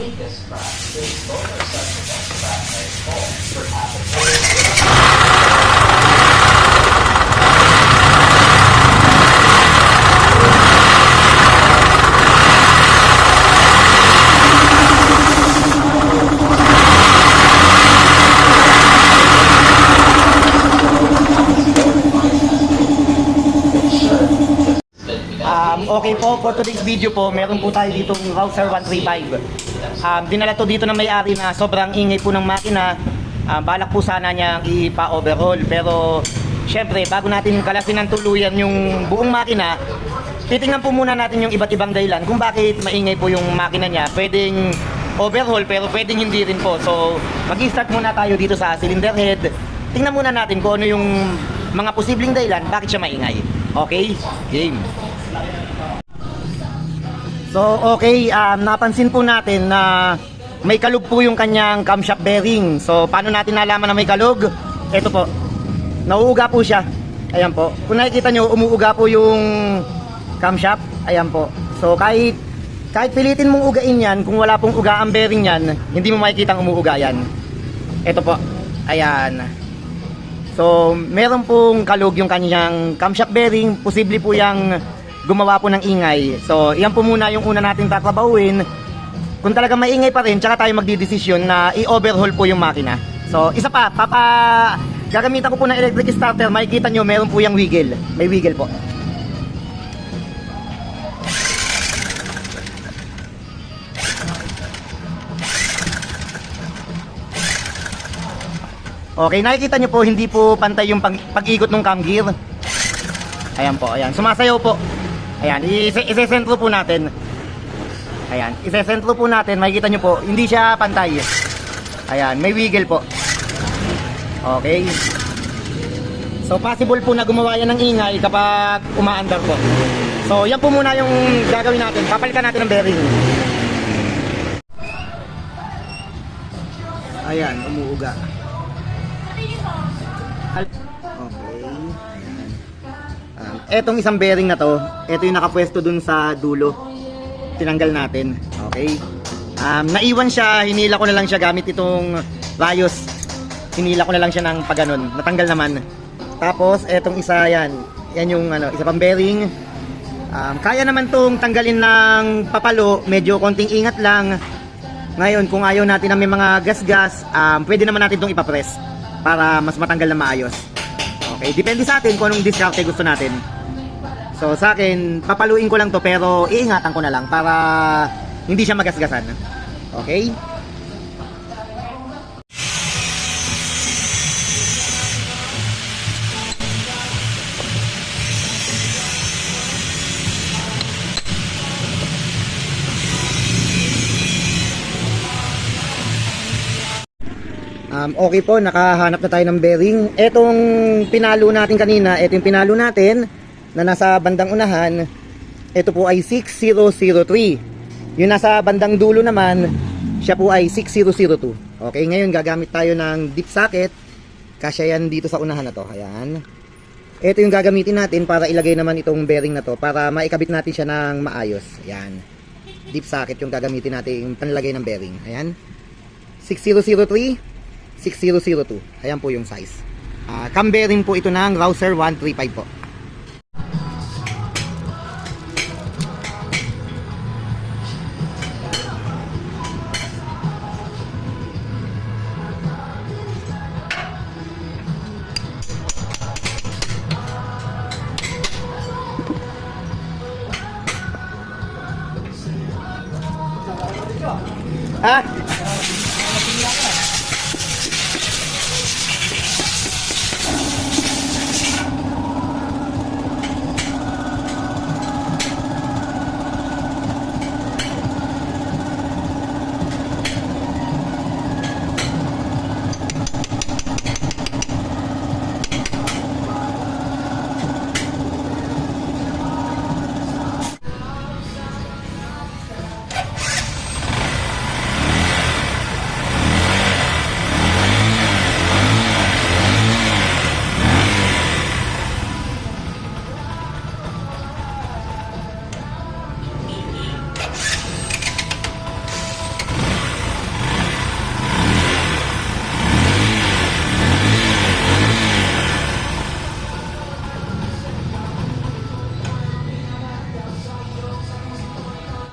weakest spot, is vulnerable spot, his solar spot, Po, for today's video po, meron po tayo ditong Rouser 135. Um, dinala to dito ng may-ari na sobrang ingay po ng makina. Um, balak po sana niyang ipa-overhaul. Pero, syempre, bago natin kalasin ng tuluyan yung buong makina, titingnan po muna natin yung iba't ibang dahilan kung bakit maingay po yung makina niya. Pwedeng overhaul, pero pwedeng hindi rin po. So, mag-start muna tayo dito sa cylinder head. Tingnan muna natin kung ano yung mga posibleng dahilan bakit siya maingay. Okay? Game. So, okay, um, napansin po natin na may kalug po yung kanyang camshaft bearing. So, paano natin nalaman na may kalug? Ito po. Nauuga po siya. Ayan po. Kung nakikita nyo, umuuga po yung camshaft. Ayan po. So, kahit kahit pilitin mong ugain yan, kung wala pong uga ang bearing yan, hindi mo makikita umuuga yan. Ito po. Ayan. So, meron pong kalug yung kanyang camshaft bearing. Posible po yung gumawa po ng ingay. So, yan po muna yung una natin tatrabahuin. Kung talaga maingay pa rin, tsaka tayo magdidesisyon na i-overhaul po yung makina. So, isa pa, papa, gagamitan ko po ng electric starter. Makikita nyo, meron po yung wiggle. May wiggle po. Okay, nakikita nyo po, hindi po pantay yung pag- pag-ikot ng cam gear. Ayan po, ayan. Sumasayaw po. Ayan, ise- isesentro po natin. Ayan, isesentro po natin. Makikita nyo po, hindi siya pantay. Ayan, may wiggle po. Okay. So, possible po na gumawa yan ng ingay kapag umaandar po. So, yan po muna yung gagawin natin. Papalitan natin ng bearing. Ayan, umuuga. Ayan. Etong isang bearing na to, ito yung nakapwesto dun sa dulo. Tinanggal natin. Okay. Um, naiwan siya, hinila ko na lang siya gamit itong rayos. Hinila ko na lang siya ng paganon. Natanggal naman. Tapos, etong isa yan. Yan yung ano, isa pang bearing. Um, kaya naman tong tanggalin ng papalo, medyo konting ingat lang. Ngayon, kung ayaw natin na may mga gas-gas, um, pwede naman natin itong ipapress para mas matanggal na maayos. Okay, depende sa atin kung anong diskarte gusto natin. So sa akin, papaluin ko lang to pero iingatan ko na lang para hindi siya magasgasan. Okay? Um, okay po, nakahanap na tayo ng bearing. Etong pinalo natin kanina, ito yung pinalo natin na nasa bandang unahan. Ito po ay 6003. Yung nasa bandang dulo naman, siya po ay 6002. Okay, ngayon gagamit tayo ng deep socket. Kasya yan dito sa unahan na to. Ayan. Ito yung gagamitin natin para ilagay naman itong bearing na to para maikabit natin siya ng maayos. Ayan. Deep socket yung gagamitin natin panlagay ng bearing. Ayan. 6003 6002. Ayan po yung size. Ah, cam bearing po ito ng Rouser 135 po. 哎。